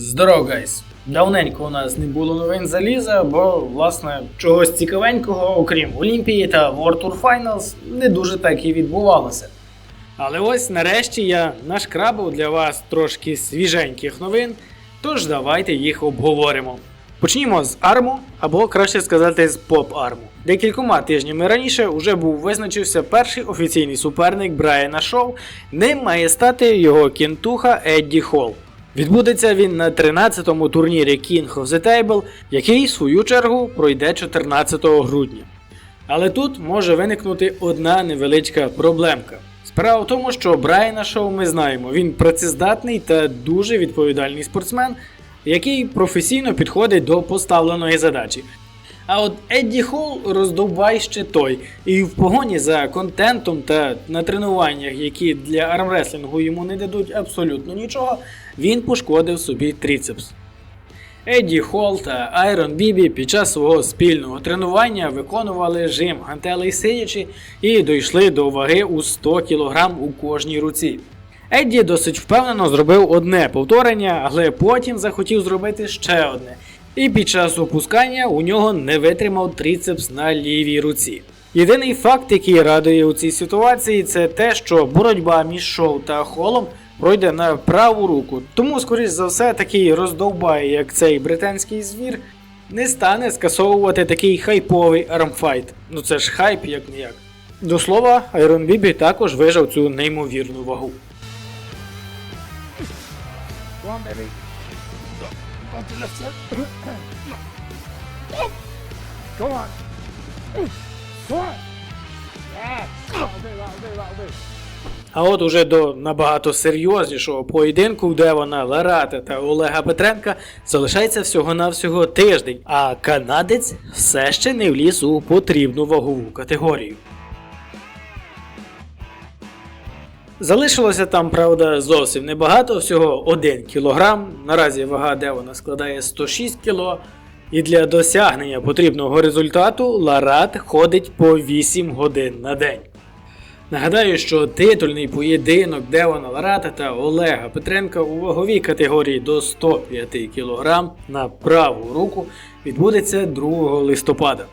Здорово, гайс! Давненько у нас не було новин заліза, бо, власне, чогось цікавенького, окрім Олімпії та World Tour Finals, не дуже так і відбувалося. Але ось нарешті я нашкрабив для вас трошки свіженьких новин, тож давайте їх обговоримо. Почнімо з арму, або краще сказати з поп-арму. Декількома тижнями раніше вже був визначився перший офіційний суперник Брайана Шоу. Ним має стати його кінтуха Едді Холл. Відбудеться він на 13-му турнірі King of the Table, який, в свою чергу, пройде 14 грудня. Але тут може виникнути одна невеличка проблемка. Справа в тому, що Брайана Шоу ми знаємо, він працездатний та дуже відповідальний спортсмен, який професійно підходить до поставленої задачі. А от Едді Холл роздовбай ще той, і в погоні за контентом та на тренуваннях, які для армреслінгу йому не дадуть абсолютно нічого, він пошкодив собі тріцепс. Едді Холл та Айрон Бібі під час свого спільного тренування виконували жим гантелей сидячи і дійшли до ваги у 100 кг у кожній руці. Едді досить впевнено зробив одне повторення, але потім захотів зробити ще одне. І під час опускання у нього не витримав тріцепс на лівій руці. Єдиний факт, який радує у цій ситуації, це те, що боротьба між шоу та холом пройде на праву руку. Тому, скоріш за все, такий роздовбай, як цей британський звір, не стане скасовувати такий хайповий армфайт. Ну це ж хайп, як не як. До слова, Айрон Бібі також вижав цю неймовірну вагу. Go on, baby. Go the left side. Go on. Go on. А от уже до набагато серйознішого поєдинку в Девона Ларата та Олега Петренка залишається всього-навсього тиждень, а канадець все ще не вліз у потрібну вагову категорію. Залишилося там, правда, зовсім небагато, всього 1 кг. Наразі вага Девона складає 106 кг. І для досягнення потрібного результату Ларат ходить по 8 годин на день. Нагадаю, що титульний поєдинок Девона Ларата та Олега Петренка у ваговій категорії до 105 кг на праву руку відбудеться 2 листопада.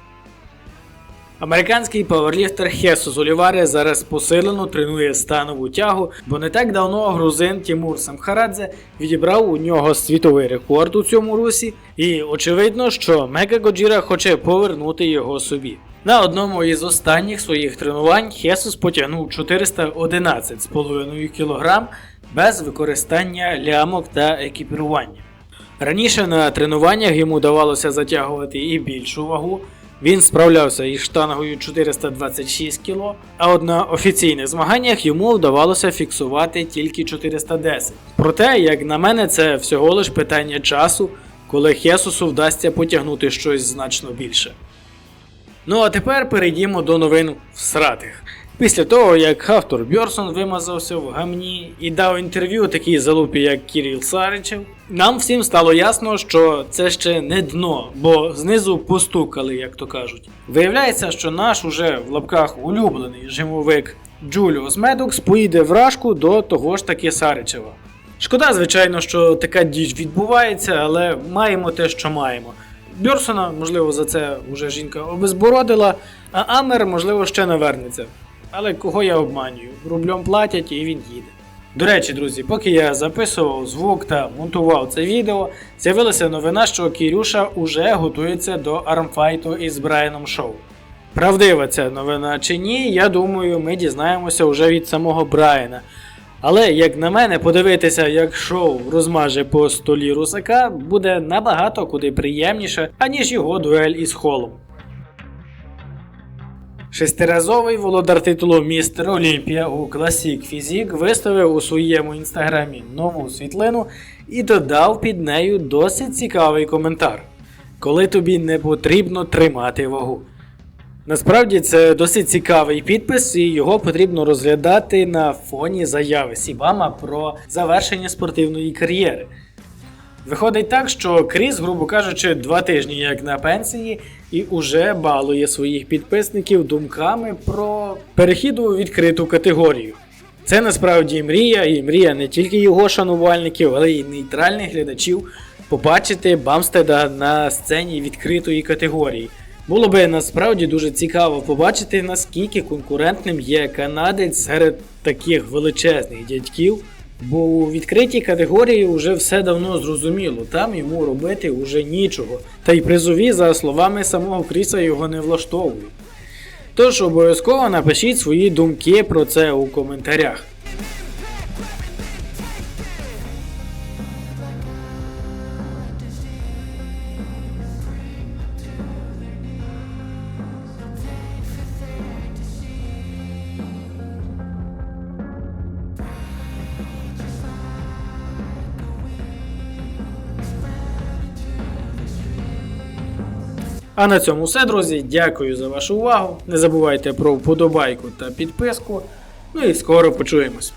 Американський паверліфтер Хесус Оліваре зараз посилено тренує станову тягу, бо не так давно грузин Тімур Самхарадзе відібрав у нього світовий рекорд у цьому русі, і очевидно, що Мега Годжіра хоче повернути його собі. На одному із останніх своїх тренувань Хесус потягнув 411,5 кг без використання лямок та екіпірування. Раніше на тренуваннях йому давалося затягувати і більшу вагу. Він справлявся із штангою 426 кг, а от на офіційних змаганнях йому вдавалося фіксувати тільки 410. Проте, як на мене, це всього лиш питання часу, коли Хесусу вдасться потягнути щось значно більше. Ну а тепер перейдімо до новин всратих. Після того, як автор Бьорсон вимазався в гамні і дав інтерв'ю такій залупі, як Кіріл Саричев, нам всім стало ясно, що це ще не дно, бо знизу постукали, як то кажуть. Виявляється, що наш уже в лапках улюблений жимовик Джуліус Медокс поїде в Рашку до того ж таки Саричева. Шкода, звичайно, що така діч відбувається, але маємо те, що маємо. Бьорсона, можливо, за це вже жінка обезбородила, а Амер, можливо, ще навернеться. Але кого я обманюю? Рублем платять і він їде. До речі, друзі, поки я записував звук та монтував це відео, з'явилася новина, що Кірюша уже готується до армфайту із Брайаном Шоу. Правдива ця новина чи ні, я думаю, ми дізнаємося вже від самого Брайана. Але, як на мене, подивитися, як шоу розмаже по столі русака, буде набагато куди приємніше, аніж його дуель із холом. Шестиразовий володар титулу Містер Олімпія у Classic Фізік виставив у своєму інстаграмі нову світлину і додав під нею досить цікавий коментар. Коли тобі не потрібно тримати вагу. Насправді це досить цікавий підпис, і його потрібно розглядати на фоні заяви Сібама про завершення спортивної кар'єри. Виходить так, що Кріс, грубо кажучи, два тижні як на пенсії, і уже балує своїх підписників думками про перехід у відкриту категорію. Це насправді мрія, і мрія не тільки його шанувальників, але й нейтральних глядачів побачити Бамстеда на сцені відкритої категорії. Було би насправді дуже цікаво побачити, наскільки конкурентним є канадець серед таких величезних дядьків. Бо у відкритій категорії вже все давно зрозуміло, там йому робити уже нічого. Та й призові, за словами самого Кріса, його не влаштовують. Тож обов'язково напишіть свої думки про це у коментарях. А на цьому все, друзі. Дякую за вашу увагу. Не забувайте про вподобайку та підписку. Ну і скоро почуємось.